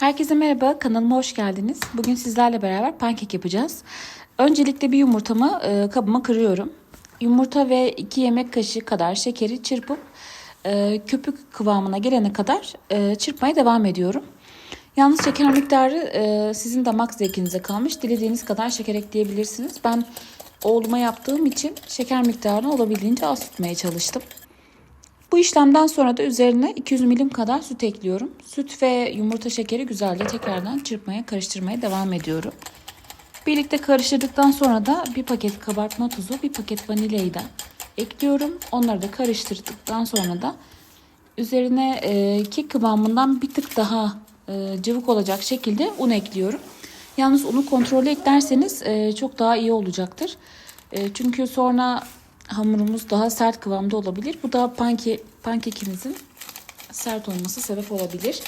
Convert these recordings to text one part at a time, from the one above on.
Herkese merhaba, kanalıma hoş geldiniz. Bugün sizlerle beraber pankek yapacağız. Öncelikle bir yumurtamı e, kabıma kırıyorum. Yumurta ve 2 yemek kaşığı kadar şekeri çırpıp e, köpük kıvamına gelene kadar e, çırpmaya devam ediyorum. Yalnız şeker miktarı e, sizin damak zevkinize kalmış. Dilediğiniz kadar şeker ekleyebilirsiniz. Ben oğluma yaptığım için şeker miktarını olabildiğince az tutmaya çalıştım. Bu işlemden sonra da üzerine 200 milim kadar süt ekliyorum. Süt ve yumurta şekeri güzelce tekrardan çırpmaya, karıştırmaya devam ediyorum. Birlikte karıştırdıktan sonra da bir paket kabartma tuzu, bir paket vanilyayı da ekliyorum. Onları da karıştırdıktan sonra da üzerine e, kek kıvamından bir tık daha e, cıvık olacak şekilde un ekliyorum. Yalnız unu kontrollü eklerseniz e, çok daha iyi olacaktır. Çünkü sonra hamurumuz daha sert kıvamda olabilir. Bu da panke, pankekinizin sert olması sebep olabilir.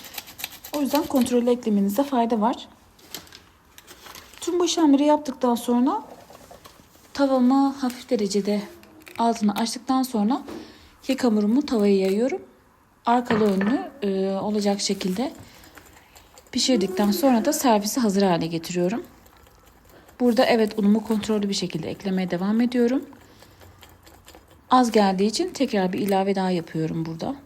O yüzden kontrollü eklemenizde fayda var. Tüm bu işlemleri yaptıktan sonra tavamı hafif derecede altını açtıktan sonra kek hamurumu tavaya yayıyorum. Arkalı önlü e, olacak şekilde pişirdikten sonra da servisi hazır hale getiriyorum. Burada evet unumu kontrollü bir şekilde eklemeye devam ediyorum. Az geldiği için tekrar bir ilave daha yapıyorum burada.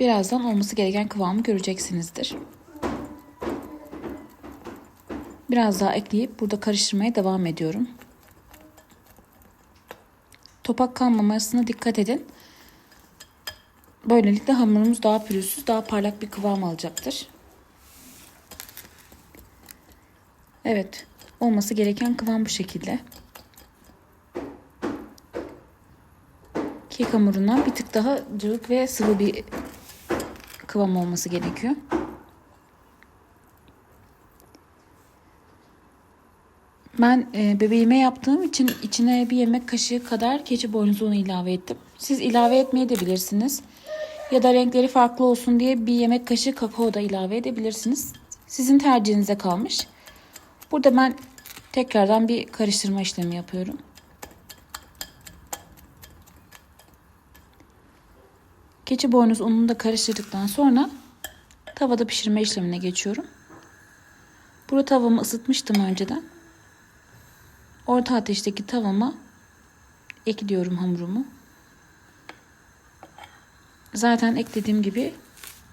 Birazdan olması gereken kıvamı göreceksinizdir. Biraz daha ekleyip burada karıştırmaya devam ediyorum. Topak kalmamasına dikkat edin. Böylelikle hamurumuz daha pürüzsüz, daha parlak bir kıvam alacaktır. Evet, olması gereken kıvam bu şekilde. Kek hamurundan bir tık daha cıvık ve sıvı bir kıvam olması gerekiyor. Ben e, bebeğime yaptığım için içine bir yemek kaşığı kadar keçi boynuzu unu ilave ettim. Siz ilave etmeye de bilirsiniz. Ya da renkleri farklı olsun diye bir yemek kaşığı kakao da ilave edebilirsiniz. Sizin tercihinize kalmış. Burada ben tekrardan bir karıştırma işlemi yapıyorum. Keçi boynuz ununu da karıştırdıktan sonra tavada pişirme işlemine geçiyorum. Burada tavamı ısıtmıştım önceden. Orta ateşteki tavama ekliyorum hamurumu. Zaten eklediğim gibi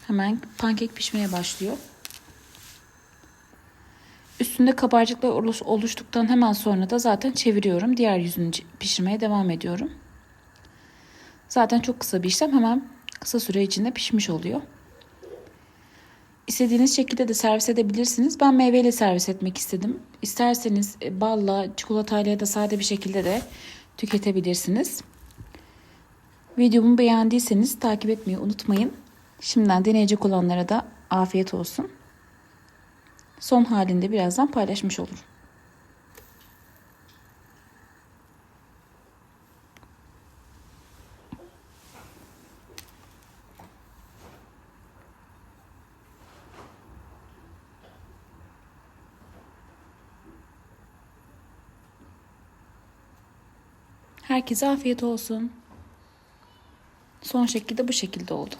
hemen pankek pişmeye başlıyor. Üstünde kabarcıklar oluştuktan hemen sonra da zaten çeviriyorum. Diğer yüzünü pişirmeye devam ediyorum. Zaten çok kısa bir işlem hemen kısa süre içinde pişmiş oluyor. İstediğiniz şekilde de servis edebilirsiniz. Ben meyveyle servis etmek istedim. İsterseniz e, balla, çikolatayla ya da sade bir şekilde de tüketebilirsiniz. Videomu beğendiyseniz takip etmeyi unutmayın. Şimdiden deneyecek olanlara da afiyet olsun. Son halinde birazdan paylaşmış olurum. Herkese afiyet olsun. Son şekli de bu şekilde oldu.